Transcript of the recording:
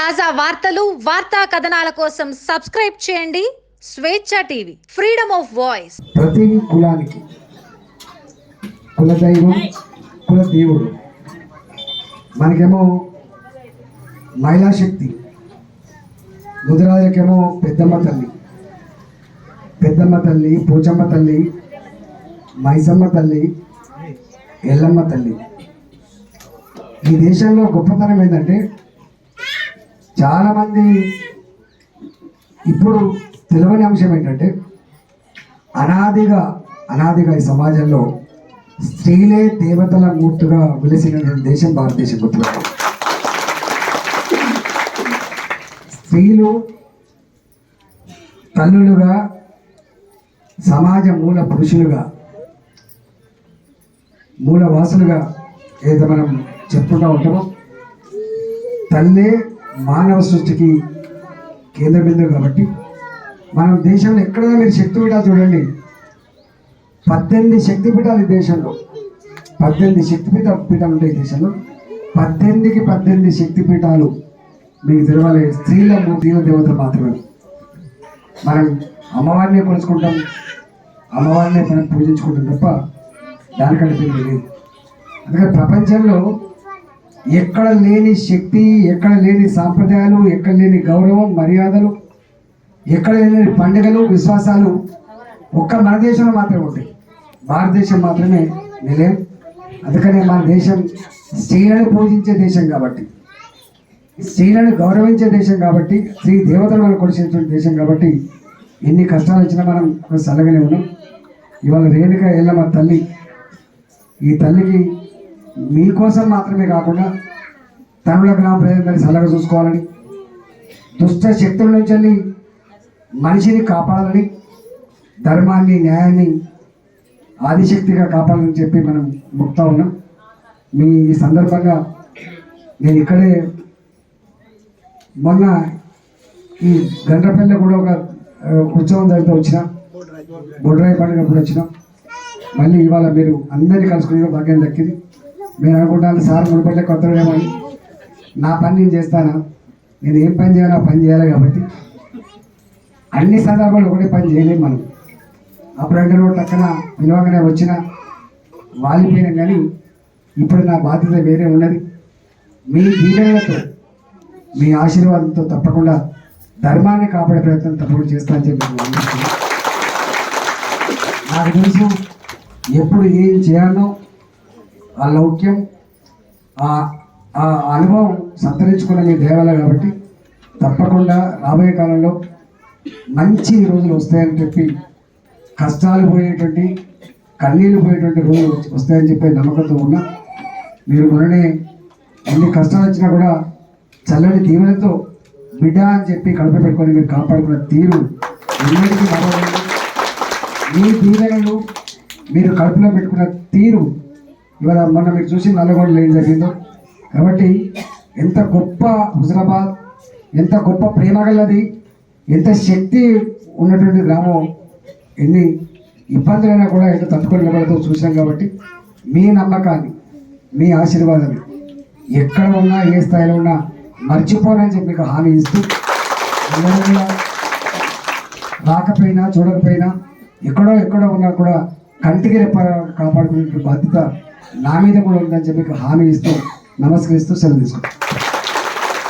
తాజా వార్తలు వార్తా కథనాల కోసం సబ్స్క్రైబ్ చేయండి. స్వేచ్ఛ టీవీ ఫ్రీడమ్ ఆఫ్ వాయిస్. ప్రతి కులానికి కులదైవం కుల దేవుడు మనకేమో మహిళా శక్తి. ముదిరాజులకేమో పెద్దమ్మ తల్లి. పెద్దమ్మ తల్లి పూచమ్మ తల్లి మైసమ్మ తల్లి ఎల్లమ్మ తల్లి. ఈ దేశంలో గొప్పతనం ఏంటంటే చాలామంది ఇప్పుడు తెలియని అంశం ఏంటంటే అనాదిగా అనాదిగా ఈ సమాజంలో స్త్రీలే దేవతల మూర్తిగా వెలిసినటువంటి దేశం భారతదేశం గుర్తుపెట్టాలి స్త్రీలు తల్లులుగా సమాజ మూల పురుషులుగా మూల వాసులుగా ఏదో మనం చెప్పుకుంటూ ఉంటామో తల్లే మానవ సృష్టికి కేంద్ర బిందువు కాబట్టి మనం దేశంలో ఎక్కడైనా మీరు శక్తిపీఠాలు చూడండి. పద్దెనిమిది శక్తిపీఠాలు ఈ దేశంలో. పద్దెనిమిది శక్తిపీఠ పీఠాలు ఉంటాయి ఈ దేశంలో. పద్దెనిమిదికి పద్దెనిమిది శక్తిపీఠాలు మీకు తెలవాలి స్త్రీల స్త్రీల దేవత మాత్రమే. మనం అమ్మవారిని కొలుచుకుంటాం. అమ్మవారిని మనం పూజించుకుంటాం తప్ప దానికంటే పెరిగి లేదు. అందుకని ప్రపంచంలో ఎక్కడ లేని శక్తి ఎక్కడ లేని సాంప్రదాయాలు ఎక్కడ లేని గౌరవం మర్యాదలు ఎక్కడ లేని పండుగలు విశ్వాసాలు ఒక్క మన దేశంలో మాత్రమే ఉంటాయి. భారతదేశం మాత్రమే నిలయం అందుకనే మన దేశం స్త్రీలను పూజించే దేశం కాబట్టి స్త్రీలను గౌరవించే దేశం కాబట్టి స్త్రీ దేవతలు మనం కొలిసేటువంటి దేశం కాబట్టి ఎన్ని కష్టాలు వచ్చినా మనం సలగనే ఉన్నాం ఇవాళ రేణుక ఎల్లమ్మ తల్లి ఈ తల్లికి మీకోసం మాత్రమే కాకుండా తమిళ గ్రామ ప్రజలందరినీ చల్లగా చూసుకోవాలని దుష్ట శక్తుల నుంచి వెళ్ళి మనిషిని కాపాడాలని ధర్మాన్ని న్యాయాన్ని ఆదిశక్తిగా కాపాడాలని చెప్పి మనం ముక్తా ఉన్నాం. మీ ఈ సందర్భంగా నేను ఇక్కడే మొన్న ఈ గండ్రపల్లె కూడా ఒక ఉత్సవం జరిగితే వచ్చిన బొడ్రాయి పండుగ కూడా వచ్చినాం. మళ్ళీ ఇవాళ మీరు అందరినీ కలుసుకునే భాగ్యం దక్కింది. మీరు అనుకుంటాను సార్ మునుపట్లే కొత్తడేమో నా పని నేను చేస్తాను? నేను ఏం పని చేయాలో ఆ పని చేయాలి కాబట్టి. అన్ని సందర్భాలు ఒకటే పని చేయలేము మనం. అప్పుడంటే రోడ్డు పక్కన విలువగానే వచ్చిన వాలిపోయినా కానీ ఇప్పుడు నా బాధ్యత వేరే ఉన్నది. మీ దీవెనలతో మీ ఆశీర్వాదంతో తప్పకుండా ధర్మాన్ని కాపాడే ప్రయత్నం తప్పకుండా చేస్తానని చెప్పి నాకు తెలుసు ఎప్పుడు ఏం చేయాలో ఆ లౌక్యం ఆ ఆ అనుభవం సంతరించుకున్న మీ దేవాలయం కాబట్టి తప్పకుండా రాబోయే కాలంలో మంచి రోజులు వస్తాయని చెప్పి కష్టాలు పోయేటువంటి కన్నీళ్ళు పోయేటువంటి రోజులు వస్తాయని చెప్పే నమ్మకంతో ఉన్నా మీరు మొన్ననే ఎన్ని కష్టాలు వచ్చినా కూడా చల్లని దీవెనతో బిడ్డ అని చెప్పి కడుపు పెట్టుకొని మీరు కాపాడుకున్న తీరు ఎన్నిటికీ మీ దీవెనలు మీరు కడుపులో పెట్టుకున్న తీరు ఇవాళ మొన్న మీరు చూసి నల్లగొండలో ఏం జరిగిందో. కాబట్టి ఎంత గొప్ప హుజరాబాద్ ఎంత గొప్ప ప్రేమ గలది ఎంత శక్తి ఉన్నటువంటి గ్రామం ఎన్ని ఇబ్బందులైనా కూడా ఎంత తట్టుకొని నిలబడుతూ చూసాం కాబట్టి మీ నమ్మకాన్ని మీ ఆశీర్వాదాన్ని ఎక్కడ ఉన్నా ఏ స్థాయిలో ఉన్నా మర్చిపోనని చెప్పి మీకు హామీ ఇస్తూ రాకపోయినా చూడకపోయినా ఎక్కడో ఎక్కడో ఉన్నా కూడా కంటికి రెప్ప కాపాడుకునే బాధ్యత నా మీద కూడా ఉందని చెప్పి హామీ ఇస్తూ నమస్కరిస్తూ సెలవు తీసుకుంటాను